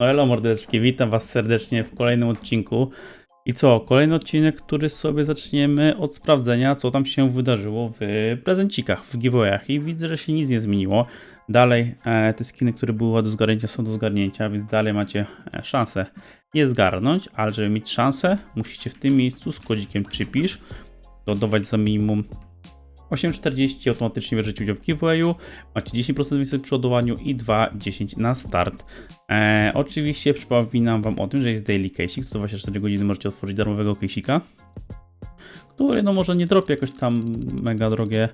No elo mordeczki, witam was serdecznie w kolejnym odcinku. I co, kolejny odcinek, który sobie zaczniemy od sprawdzenia, co tam się wydarzyło w prezencikach, w giveawayach. I widzę, że się nic nie zmieniło. Dalej e, te skiny, które były do zgarnięcia są do zgarnięcia, więc dalej macie e, szansę je zgarnąć, ale żeby mieć szansę, musicie w tym miejscu z kodzikiem czypisz dodawać za minimum 8,40 automatycznie bierzecie udział w giveawayu, macie 10% więcej przy i 2,10 na start. Eee, oczywiście przypominam Wam o tym, że jest daily casing, co 24 godziny możecie otworzyć darmowego case'ika, który no może nie dropi jakoś tam mega drogie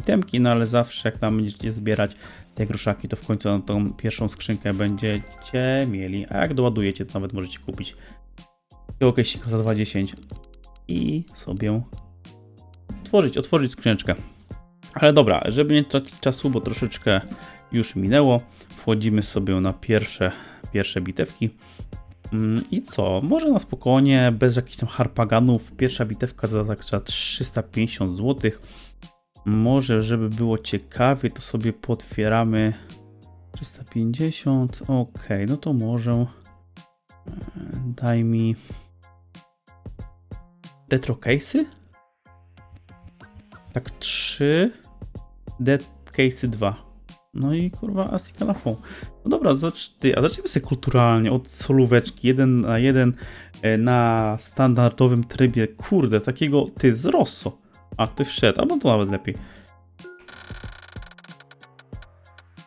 itemki, no ale zawsze jak tam będziecie zbierać te groszaki, to w końcu na tą pierwszą skrzynkę będziecie mieli, a jak doładujecie, to nawet możecie kupić takiego case'ika za 2,10 i sobie otworzyć, otworzyć skrzyneczkę. Ale dobra, żeby nie tracić czasu, bo troszeczkę już minęło, wchodzimy sobie na pierwsze, pierwsze bitewki. Mm, I co? Może na spokojnie, bez jakichś tam harpaganów. Pierwsza bitewka za tak za 350 zł. Może, żeby było ciekawie, to sobie potwieramy 350. Ok, no to może. e, Daj mi retro case'y? Tak 3 Dead Case 2. No i kurwa Asika na fon. No dobra, zacz, ty, a zacznijmy sobie kulturalnie od solóweczki 1 na 1 e, na standardowym trybie. Kurde, takiego ty z Rosso. A ktoś wszedł, albo to nawet lepiej.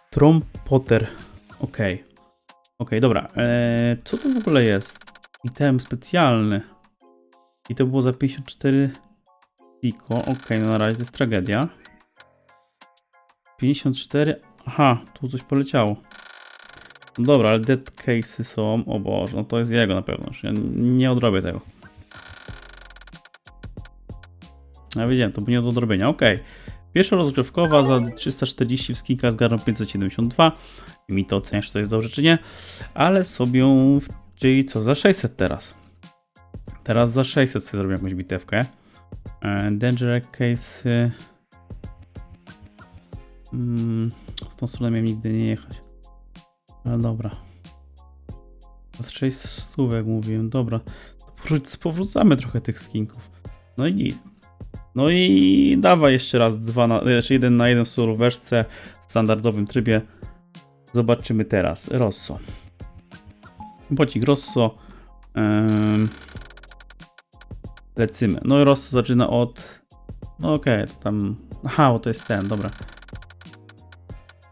Trom Potter. Okej. Okej, dobra. E, co to w ogóle jest? Item specjalny. I to było za 54 Tiko. Okej, no na razie to jest tragedia. 54. Aha, tu coś poleciało. No dobra, ale dead case'y są. O Boże, no to jest jego na pewno. Ja nie odrobię tego. Ja wiedziałem, to nie do odrobienia. Okej. Pierwsza rozgrzewkowa za 340 w skinka zgarną 572. I mi to oceniasz, czy to jest dobrze, czy nie. Ale sobie, czyli co, za 600 teraz. Teraz za 600 sobie zrobię jakąś bitewkę. E, Danger case. Mm, w tą stronę miałem nigdy nie jechać. Ale dobra. Za 600 jak mówiłem. Dobra. To powró- powrócamy trochę tych skinków. No i. No i dawaj jeszcze raz dwa na, znaczy jeden na jeden w w standardowym trybie. Zobaczymy teraz. Rosso. Bocik Rosso. Em, Lecimy. No i Rosso zaczyna od... No okej, to tam... Aha, bo to jest ten, dobra.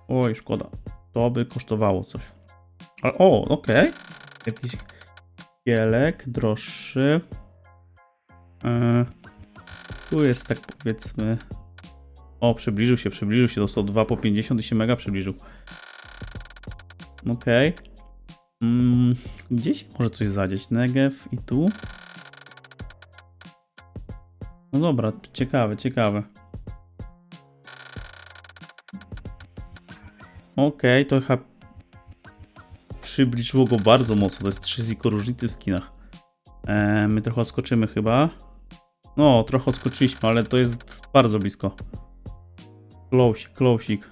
Oj, szkoda. To by kosztowało coś. Ale, o, okej. Jakiś kielek droższy. E, tu jest tak powiedzmy... O, przybliżył się, przybliżył się. Dostał 2 po 50 i się mega przybliżył. Okej. Mm, gdzieś może coś zadzieć. Negev i tu. No dobra, ciekawe, ciekawe. Okej, to chyba przybliżyło go bardzo mocno. To jest 3 ziko różnicy w skinach. E, my trochę odskoczymy chyba. No, trochę odskoczyliśmy, ale to jest bardzo blisko. Closik, closik.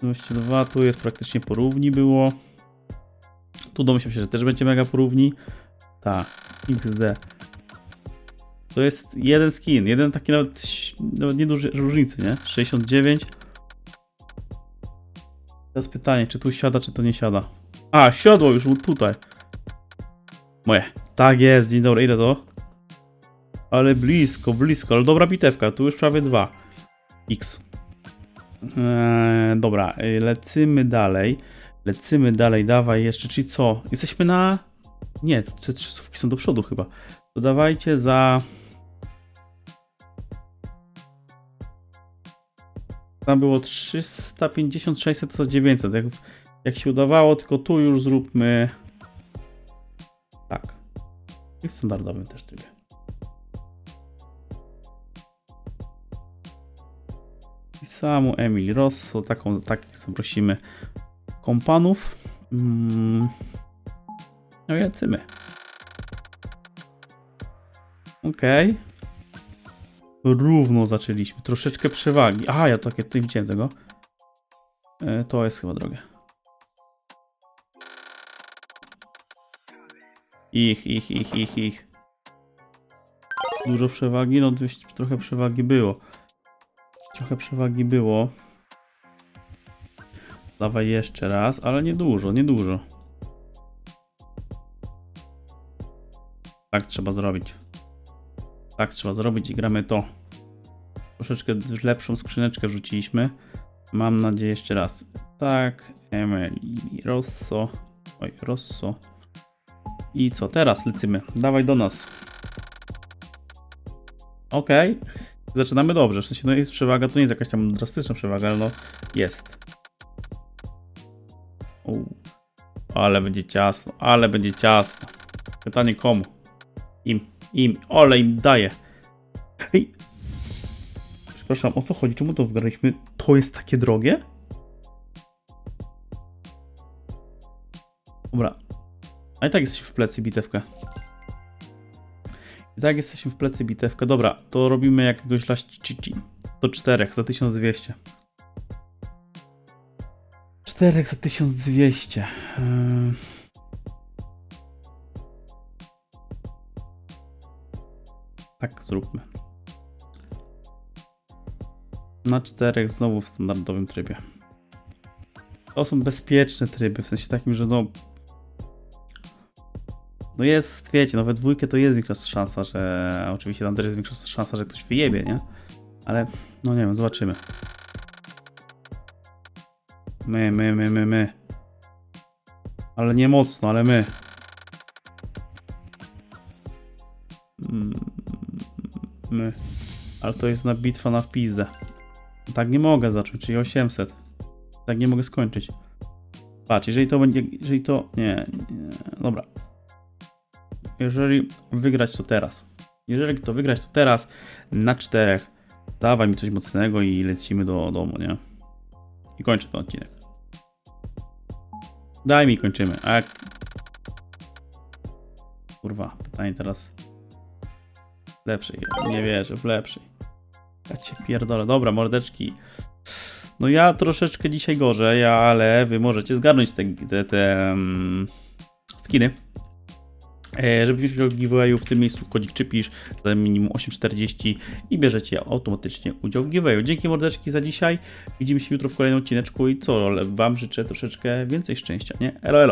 22, tu jest praktycznie porówni było. Tu domyślam się, że też będzie mega porówni. Tak, XD. To jest jeden skin, jeden taki nawet, nawet nie duży różnicy, nie? 69. Teraz pytanie, czy tu siada, czy to nie siada. A, siadło już tutaj. Moje. Tak jest, dzień dobry, ile to? Ale blisko, blisko, ale dobra bitewka, tu już prawie dwa. X. Eee, dobra, y, lecimy dalej. Lecimy dalej, dawaj jeszcze, czyli co? Jesteśmy na... Nie, te trzy są do przodu chyba. To dawajcie za... Tam było 350, 600, to za 900. Jak, jak się udawało, tylko tu już zróbmy... Tak. I w standardowym też trybie. I samu Emil Rosso, taką, takich zaprosimy kompanów. Mm. No i lecimy. Okej. Równo zaczęliśmy. Troszeczkę przewagi. Aha, ja takie tutaj widziałem tego. E, to jest chyba drogie. Ich, ich, ich, ich, ich. Dużo przewagi? No 200, trochę przewagi było. Trochę przewagi było. Dawaj jeszcze raz, ale nie dużo, nie dużo. Tak trzeba zrobić. Tak trzeba zrobić i gramy to. Troszeczkę lepszą skrzyneczkę wrzuciliśmy. Mam nadzieję jeszcze raz. Tak, Emily, Rosso. Oj, Rosso. I co, teraz lecimy. Dawaj do nas. Okej. Zaczynamy dobrze. W sensie, no jest przewaga, to nie jest jakaś tam drastyczna przewaga, ale no jest. U. Ale będzie ciasno, ale będzie ciasno. Pytanie komu? Im, im, ole im daje. Hej. Przepraszam, o co chodzi? Czemu to wygraliśmy? To jest takie drogie? Dobra. A i tak jesteśmy w plecy bitewkę. I tak jesteśmy w plecy bitewkę. Dobra, to robimy jakiegoś laścici. Do czterech za 1200. Czterech za 1200. Ym. Tak, zróbmy. Na czterech znowu w standardowym trybie. To są bezpieczne tryby, w sensie takim, że no... No jest, wiecie, we dwójkę to jest większa szansa, że... Oczywiście tam też jest większa szansa, że ktoś wyjebie, nie? Ale, no nie wiem, zobaczymy. My, my, my, my, my. Ale nie mocno, ale my. Mm, Ale to jest na bitwa na pizdę. Tak nie mogę zacząć, czyli 800. Tak nie mogę skończyć. Patrz, jeżeli to będzie, jeżeli to, nie, nie, dobra. Jeżeli wygrać to teraz. Jeżeli to wygrać to teraz na czterech, dawaj mi coś mocnego i lecimy do domu, nie? I kończę ten odcinek. Daj mi kończymy. A jak... Kurwa, pytanie teraz. Lepszej, nie wierzę, w lepszej. Ja cię pierdolę. Dobra, mordeczki. No ja troszeczkę dzisiaj gorzej, ale wy możecie zgarnąć te, te, te um, skiny. E, żeby wziąć udział w giveawayu, w tym miejscu kodzik czypisz za minimum 8,40 i bierzecie automatycznie udział w giveawayu. Dzięki mordeczki za dzisiaj. Widzimy się jutro w kolejnym odcineczku i co, wam życzę troszeczkę więcej szczęścia, nie? Elo, elo.